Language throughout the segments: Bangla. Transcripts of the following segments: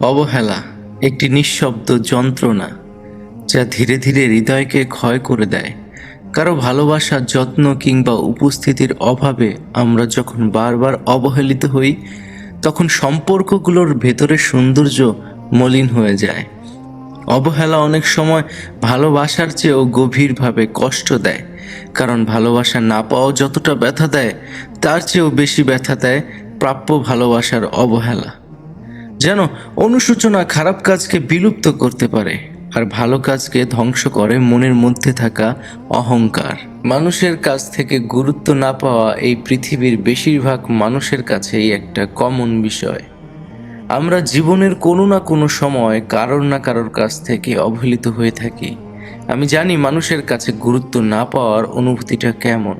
অবহেলা একটি নিঃশব্দ যন্ত্রণা যা ধীরে ধীরে হৃদয়কে ক্ষয় করে দেয়। কারও ভালোবাসা যত্ন কিংবা উপস্থিতির অভাবে আমরা যখন বারবার অবহেলিত হই, তখন সম্পর্কগুলোর ভেতরের সৌন্দর্য মলিন হয়ে যায়। অবহেলা অনেক সময় ভালোবাসার চেয়েও গভীরভাবে কষ্ট দেয়, কারণ ভালোবাসা না পাওয়া যতটা ব্যথা দেয়, তার চেয়েও বেশি ব্যথা দেয় প্রাপ্য ভালোবাসার অবহেলা। যেন অনুশোচনা খারাপ কাজকে বিলুপ্ত করতে পারে আর ভালো কাজকে ধ্বংস করে মনের মধ্যে থাকা অহংকার। মানুষের কাছ থেকে গুরুত্ব না পাওয়া এই পৃথিবীর বেশিরভাগ মানুষের কাছেই একটা কমন বিষয়। আমরা জীবনের কোনো না কোনো সময় কারোর না কারোর কাছ থেকে অবহেলিত হয়ে থাকি। আমি জানি মানুষের কাছে গুরুত্ব না পাওয়ার অনুভূতিটা কেমন।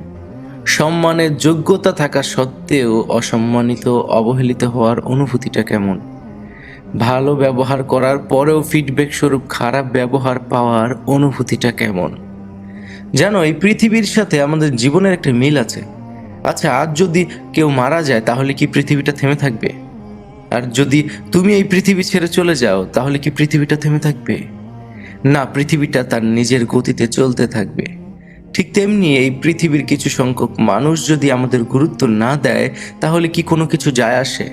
সম্মানের যোগ্যতা থাকা সত্ত্বেও অসম্মানিত, অবহেলিত হওয়ার অনুভূতিটা কেমন? ভালো ব্যবহার করার পরেও ফিডব্যাক স্বরূপ খারাপ ব্যবহার পাওয়ার অনুভূতিটা কেমন? যেন এই পৃথিবীর সাথে আমাদের জীবনের একটা মিল আছে। আচ্ছা আজ যদি কেউ মারা যায়, তাহলে কি পৃথিবীটা থেমে থাকবে? আর যদি তুমি এই পৃথিবী ছেড়ে চলে যাও, তাহলে কি পৃথিবীটা থেমে থাকবে? না, পৃথিবীটা তার নিজের গতিতে চলতে থাকবে। ঠিক তেমনি এই পৃথিবীর কিছু সংখ্যক মানুষ যদি আমাদের গুরুত্ব না দেয়, তাহলে কি কোনো কিছু যায় আসে?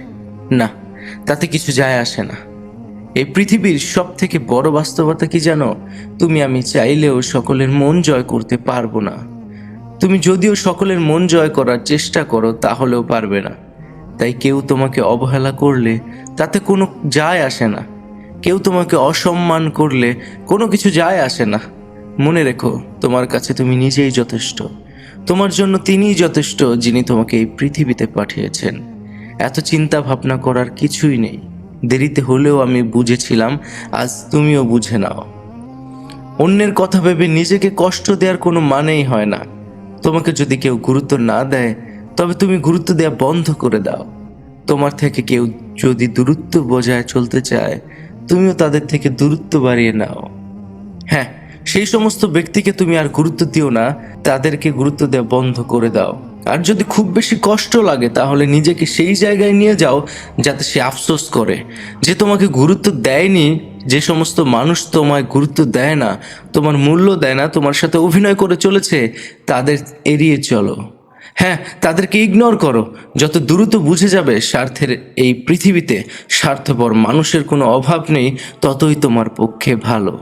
না। তাতে কিছু যায় আসে না। এই পৃথিবীর সব থেকে বড় বাস্তবতা কি জানো? তুমি আমি চাইলেও সকলের মন জয় করতে পারব না। তুমি যদিও সকলের মন জয় করার চেষ্টা করো, তাহলেও পারবে না। তাই কেউ তোমাকে অবহেলা করলে তাতে কোনো যায় আসে না। কেউ তোমাকে অসম্মান করলে কোনো কিছু যায় আসে না। মনে রেখো, তোমার কাছে তুমি নিজেই যথেষ্ট। তোমার জন্য তিনিই যথেষ্ট যিনি তোমাকে এই পৃথিবীতে পাঠিয়েছেন। এত চিন্তা ভাবনা করার কিছুই নেই। দেরিতে হলেও আমি বুঝেছিলাম, আজ তুমিও বুঝে নাও। অন্যের কথা ভেবে নিজেকে কষ্ট দেওয়ার কোনো মানেই হয় না। তোমাকে যদি কেউ গুরুত্ব না দেয়, তবে তুমি গুরুত্ব দেওয়া বন্ধ করে দাও। তোমার থেকে কেউ যদি দূরত্ব বজায় চলতে চায়, তুমিও তাদের থেকে দূরত্ব বাড়িয়ে নাও। হ্যাঁ সেই সমস্ত ব্যক্তিকে তুমি আর গুরুত্ব দিও না, তাদেরকে গুরুত্ব দেওয়া বন্ধ করে দাও। আর যদি খুব বেশি কষ্ট লাগে, তাহলে নিজেকে সেই জায়গায় নিয়ে যাও যাতে সে আফসোস করে। যে তোমাকে গুরুত্ব দেয়নি, যে সমস্ত মানুষ তোমায় গুরুত্ব দেয় না, তোমার মূল্য দেয় না, তোমার সাথে অভিনয় করে চলেছে, তাদের এড়িয়ে চলো। হ্যাঁ তাদেরকে ইগনোর করো। যত দ্রুত বুঝে যাবে স্বার্থের এই পৃথিবীতে স্বার্থপর মানুষের কোনো অভাব নেই, ততই তোমার পক্ষে ভালো।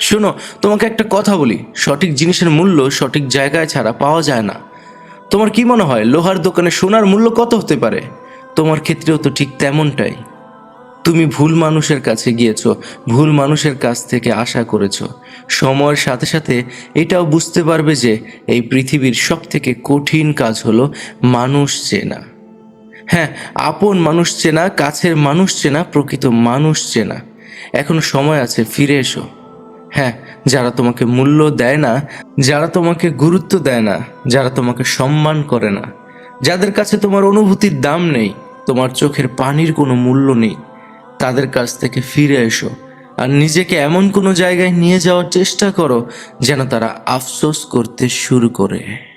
শোনো, তোমাকে একটা কথা বলি। সঠিক জিনিসের মূল্য সঠিক জায়গায় ছাড়া পাওয়া যায় না। তোমার কি মনে হয়, লোহার দোকানে সোনার মূল্য কত হতে পারে? তোমার ক্ষেত্রেও তো ঠিক তেমনটাই। তুমি ভুল মানুষের কাছে গিয়েছ, ভুল মানুষের কাছ থেকে আশা করেছ। সময়ের সাথে সাথে এটাও বুঝতে পারবে যে এই পৃথিবীর সব থেকে কঠিন কাজ হলো মানুষ চেনা। হ্যাঁ আপন মানুষ চেনা, কাছের মানুষ চেনা, প্রকৃত মানুষ চেনা। এখন সময় আছে, ফিরে এসো। হ্যাঁ যারা তোমাকে মূল্য দেয় না, যারা তোমাকে গুরুত্ব দেয় না, যারা তোমাকে সম্মান করে না, যাদের কাছে তোমার অনুভূতির দাম নেই, তোমার চোখের পানির কোনো মূল্য নেই, তাদের কাছ থেকে ফিরে এসো আর নিজেকে এমন কোনো জায়গায় নিয়ে যাওয়ার চেষ্টা করো যেন তারা আফসোস করতে শুরু করে।